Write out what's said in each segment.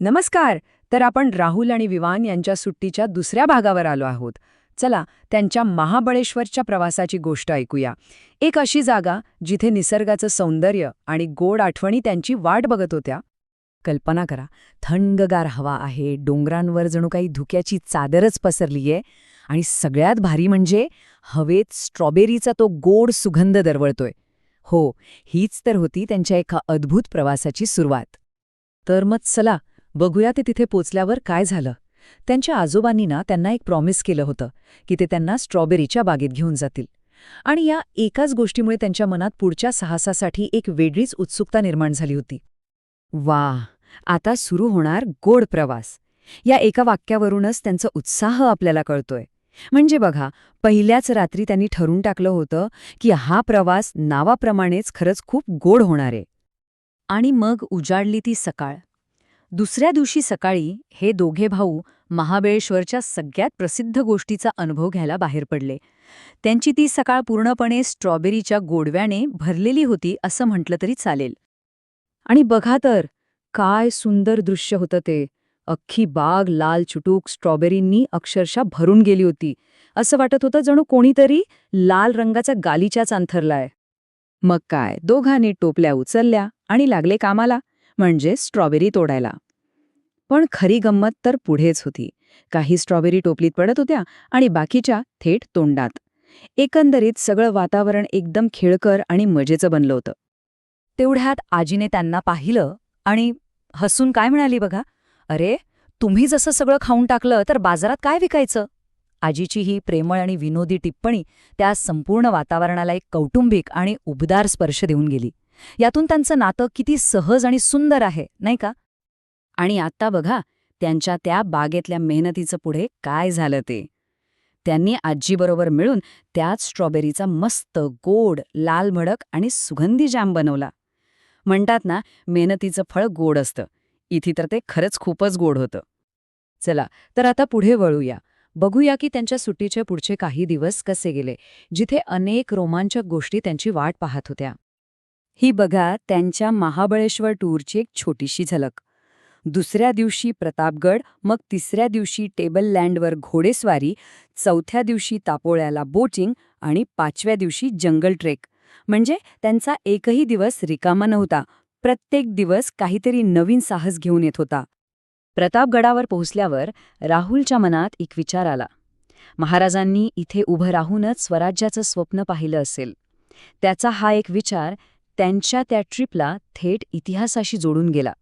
नमस्कार तर आपण राहुल आणि विवान यांच्या सुट्टीच्या दुसऱ्या भागावर आलो आहोत. चला त्यांच्या महाबळेश्वरच्या प्रवासाची गोष्ट ऐकूया. एक अशी जागा जिथे निसर्गाचं सौंदर्य आणि गोड आठवणी त्यांची वाट बघत होत्या. कल्पना करा थंडगार हवा आहे डोंगरांवर जणू काही धुक्याची चादरच पसरलीये आणि सगळ्यात भारी म्हणजे हवेत स्ट्रॉबेरीचा तो गोड सुगंध दरवळतोय. हो हीच तर होती त्यांच्या एका अद्भुत प्रवासाची सुरुवात. तर मग चला बघूया ते तिथे पोचल्यावर काय झालं. त्यांच्या आजोबांनी ना त्यांना एक प्रॉमिस केलं होतं की ते त्यांना स्ट्रॉबेरीच्या बागेत घेऊन जातील. आणि या एकाच गोष्टीमुळे त्यांच्या मनात पुढच्या साहसासाठी एक वेगळीच उत्सुकता निर्माण झाली होती. वा आता सुरू होणार गोड प्रवास. या एका वाक्यावरूनच त्यांचा उत्साह आपल्याला कळतोय. म्हणजे बघा पहिल्याच रात्री त्यांनी ठरून टाकलं होतं की हा प्रवास नावाप्रमाणेच खरंच खूप गोड होणार आहे. आणि मग उजाडली ती सकाळ. दुसऱ्या दिवशी सकाळी हे दोघे भाऊ महाबळेश्वरच्या सगळ्यात प्रसिद्ध गोष्टीचा अनुभव घ्यायला बाहेर पडले. त्यांची ती सकाळ पूर्णपणे स्ट्रॉबेरीच्या गोडव्याने भरलेली होती असं म्हटलं तरी चालेल. आणि बघा तर काय सुंदर दृश्य होतं ते. अख्खी बाग लाल चुटूक स्ट्रॉबेरींनी अक्षरशः भरून गेली होती. असं वाटत होतं जणू कोणीतरी लाल रंगाचा गालीच्याच अंथरलाय. मग काय दोघांनी टोपल्या उचलल्या आणि लागले कामाला म्हणजे स्ट्रॉबेरी तोडायला. पण खरी गंमत तर पुढेच होती. काही स्ट्रॉबेरी टोपलीत पडत होत्या आणि बाकीच्या थेट तोंडात. एकंदरीत सगळं वातावरण एकदम खेळकर आणि मजेचं बनलं होतं. तेवढ्यात आजीने त्यांना पाहिलं आणि हसून काय म्हणाली बघा? अरे तुम्ही जसं सगळं खाऊन टाकलं तर बाजारात काय विकायचं? आजीची ही प्रेमळ आणि विनोदी टिप्पणी त्या संपूर्ण वातावरणाला एक कौटुंबिक आणि उबदार स्पर्श देऊन गेली. यातून त्यांचं नातं किती सहज आणि सुंदर आहे नाही का? आणि आत्ता बघा त्यांच्या त्या बागेतल्या मेहनतीचं पुढे काय झालं ते. त्यांनी आजीबरोबर मिळून त्याच स्ट्रॉबेरीचा मस्त गोड लाल भडक आणि सुगंधी जाम बनवला. म्हणतात ना मेहनतीचं फळ गोड असतं. इथे तर ते खरंच खूपच गोड होतं. चला तर आता पुढे वळूया. बघूया की त्यांच्या सुट्टीचे पुढचे काही दिवस कसे गेले जिथे अनेक रोमांचक गोष्टी त्यांची वाट पाहत होत्या. ही बघा त्यांच्या महाबळेश्वर टूरची एक छोटीशी झलक. दुसऱ्या दिवशी प्रतापगड मग तिसऱ्या दिवशी टेबल लँडवर घोडेस्वारी चौथ्या दिवशी तापोळ्याला बोटिंग आणि पाचव्या दिवशी जंगल ट्रेक. म्हणजे त्यांचा एकही दिवस रिकामा नव्हता. प्रत्येक दिवस काहीतरी नवीन साहस घेऊन येत होता. प्रतापगडावर पोहोचल्यावर राहुलच्या मनात एक विचार आला. महाराजांनी इथे उभं राहूनच स्वराज्याचं स्वप्न पाहिलं असेल. त्याचा हा एक विचार त्यांच्या त्या ट्रिपला थेट इतिहासाशी जोडून गेला.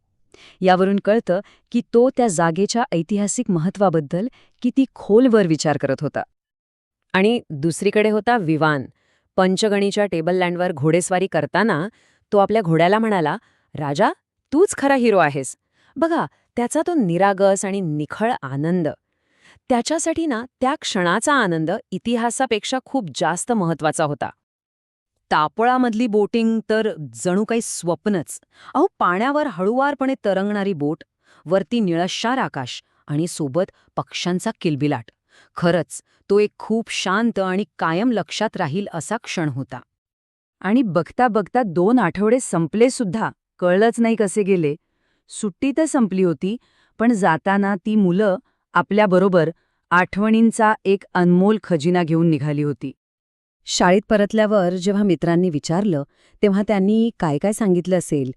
यावरून कळतं की तो त्या जागेच्या ऐतिहासिक महत्वाबद्दल किती खोलवर विचार करत होता. आणि दुसरीकडे होता विवान. पंचगणीच्या टेबल लँडवर घोडेस्वारी करताना तो आपल्या घोड्याला म्हणाला राजा तूच खरा हिरो आहेस. बघा त्याचा तो निरागस आणि निखळ आनंद. त्याच्यासाठी ना त्या क्षणाचा आनंद इतिहासापेक्षा खूप जास्त महत्त्वाचा होता. तापळामधली बोटिंग तर जणू काही स्वप्नच. अहो पाण्यावर हळुवारपणे तरंगणारी बोट वरती निळशार आकाश आणि सोबत पक्ष्यांचा किलबिलाट. खरंच तो एक खूप शांत आणि कायम लक्षात राहील असा क्षण होता. आणि बघता बघता दोन आठवडे संपले सुद्धा. कळलंच नाही कसे गेले. सुट्टी तर संपली होती पण जाताना ती मुलं आपल्याबरोबर आठवणींचा एक अनमोल खजिना घेऊन निघाली होती. शाळेत परतल्यावर जेव्हा मित्रांनी विचारलं तेव्हा त्यांनी काय काय सांगितलं असेल?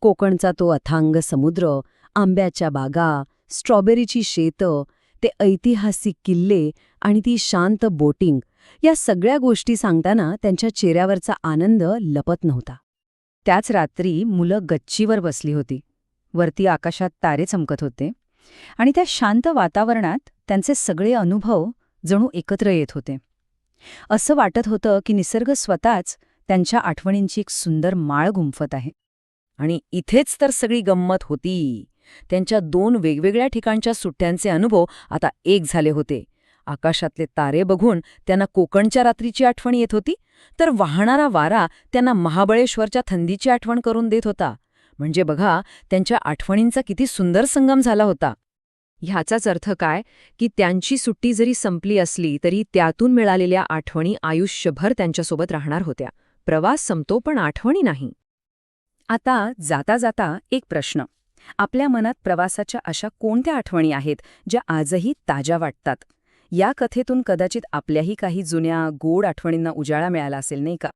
कोकणचा तो अथांग समुद्र आंब्याच्या बागा स्ट्रॉबेरीची शेतं ते ऐतिहासिक किल्ले आणि ती शांत बोटिंग या सगळ्या गोष्टी सांगताना त्यांच्या चेहऱ्यावरचा आनंद लपत नव्हता. त्याच रात्री मुलं गच्चीवर बसली होती. वरती आकाशात तारे चमकत होते आणि त्या शांत वातावरणात त्यांचे सगळे अनुभव जणू एकत्र येत होते. असं वाटत होतं की निसर्ग स्वतःच त्यांच्या आठवणींची एक सुंदर माळ गुंफत आहे. आणि इथेच तर सगळी गंमत होती. त्यांच्या दोन वेगवेगळ्या ठिकाणच्या सुट्ट्यांचे अनुभव आता एक झाले होते. आकाशातले तारे बघून त्यांना कोकणच्या रात्रीची आठवण येत होती तर वाहणारा वारा त्यांना महाबळेश्वरच्या थंडीची आठवण करून देत होता. म्हणजे बघा त्यांच्या आठवणींचा किती सुंदर संगम झाला होता. ह्याचाच अर्थ काय? की त्यांची सुट्टी जरी संपली असली तरी त्यातून मिळालेल्या आठवणी आयुष्यभर त्यांच्यासोबत राहणार होत्या. प्रवास संपतो पण आठवणी नाही. आता जाता जाता एक प्रश्न. आपल्या मनात प्रवासाच्या अशा कोणत्या आठवणी आहेत ज्या आजही ताज्या वाटतात? या कथेतून कदाचित आपल्याही काही जुन्या गोड आठवणींना उजाळा मिळाला असेल नाही का?